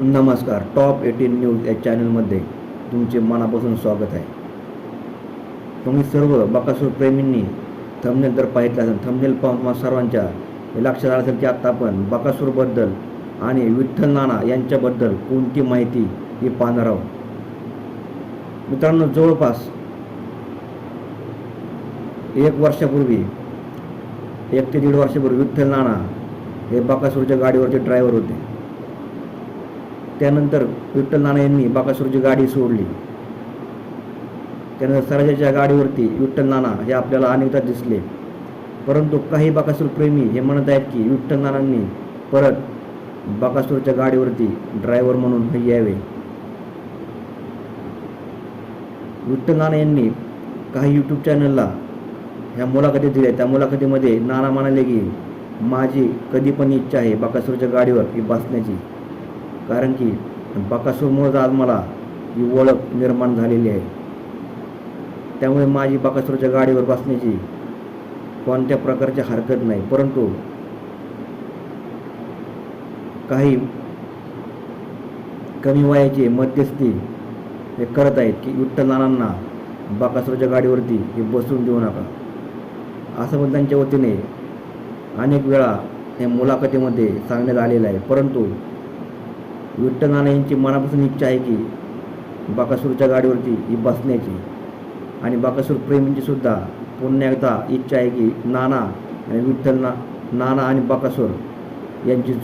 नमस्कार top eighteen news या चॅनलमध्ये तुमचे मनापासून स्वागत आहे. तुम्ही सर्व बकासूर प्रेमींनी थंबनेल तर पाहितलं असेल थंबनेल पाहून तुम्हाला सर्वांच्या हे लक्षात आलं असेल की आत्ता आपण बकासूरबद्दल आणि विठ्ठल नाना यांच्याबद्दल कोणती माहिती ही पाहणार आहोत. मित्रांनो जवळपास एक वर्षापूर्वी एक ते दीड वर्षापूर्वी विठ्ठल नाना हे बकासूरच्या गाडीवरचे ड्रायव्हर होते. त्यानंतर विठ्ठल नाना यांनी बाकासूरची गाडी सोडली. त्यानंतर सराजाच्या गाडीवरती विठ्ठल नाना हे आपल्याला अनेकदा दिसले. परंतु काही बाकासूर प्रेमी हे म्हणत आहेत की विठ्ठल नानांनी परत बाकासूरच्या गाडीवरती ड्रायव्हर म्हणून यावे. विठ्ठल नाना यांनी काही यूट्यूब चॅनलला ह्या मुलाखती दिल्या. त्या मुलाखतीमध्ये नाना म्हणाले की माझी कधी पण इच्छा आहे बाकासूरच्या गाडीवर ही बसण्याची. कारण की बकासूरमुळेच आज मला ही ओळख निर्माण झालेली आहे. त्यामुळे माझी बकासूरच्या गाडीवर बसण्याची कोणत्या प्रकारची हरकत नाही. परंतु काही कमी वयाचे मध्यस्थी हे करत आहेत की विठ्ठल नानांना बकासूरच्या गाडीवरती हे बसून देऊ नका. असं पण त्यांच्या वतीने अनेक वेळा या मुलाखतीमध्ये सांगण्यात आलेलं आहे. परंतु विठ्ठल नाना यांची मनापासून इच्छा आहे की बाकासूरच्या गाडीवरती ही बसण्याची आणि बाकासूर प्रेमींची सुद्धा पुन्हा एकदा इच्छा आहे की नाना आणि विठ्ठल ना नाना आणि बाकासूर यांची